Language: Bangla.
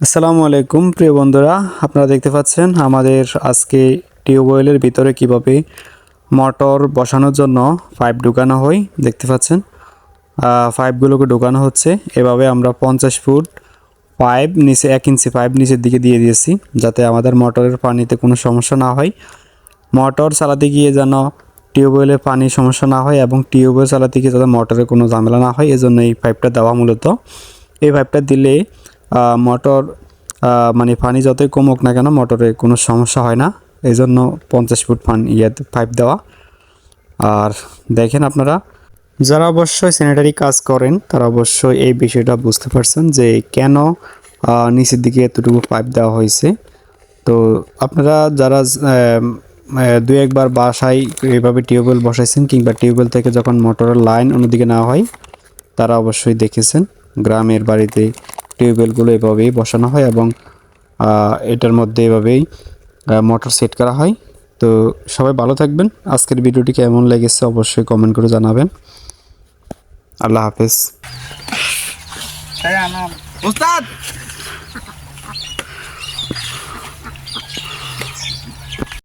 আসসালামু আলাইকুম, প্রিয় বন্ধুরা। আপনারা দেখতে পাচ্ছেন আমাদের আজকে টিউবওয়েলের ভিতরে কীভাবে মোটর বসানোর জন্য পাইপ ঢুকানো হয় দেখতে পাচ্ছেন। পাইপগুলোকে ঢুকানো হচ্ছে। এভাবে আমরা পঞ্চাশ ফুট পাইপ নিচে, এক ইঞ্চি পাইপ নিচের দিকে দিয়ে দিয়েছি যাতে আমাদের মোটরের পানিতে কোনো সমস্যা না হয়। মোটর চালাতে গিয়ে যেন টিউবওয়েলের পানি সমস্যা না হয় এবং টিউবওয়েল চালাতে গিয়ে যাতে মোটরের কোনো ঝামেলা না হয়, এজন্য এই পাইপটা দেওয়া মূলত। এই পাইপটা দিলে মোটর মানে পানি যতই কমুক না কেন মোটরে কোনো সমস্যা হয় না। এই জন্য পঞ্চাশ ফুট পানি ইয়ে পাইপ দেওয়া। আর দেখেন আপনারা, যারা অবশ্যই স্যানিটারি কাজ করেন, তারা অবশ্যই এই বিষয়টা বুঝতে পারছেন যে কেন নিচের দিকে এতটুকু পাইপ দেওয়া হয়েছে। তো আপনারা যারা দু একবার বাসায় এভাবে টিউবওয়েল বসাইছেন কিংবা টিউবওয়েল থেকে যখন মোটরের লাইন অন্যদিকে নেওয়া হয়, তারা অবশ্যই দেখেছেন। গ্রামের বাড়িতে টিউবওয়েলগুলো এভাবেই বসানো হয় এবং এটার মধ্যে এভাবেই মোটর সেট করা হয়। তো সবাই ভালো থাকবেন। আজকের ভিডিওটি কেমন লেগেছে অবশ্যই কমেন্ট করে জানাবেন। আল্লাহ হাফেজ। উস্তাদ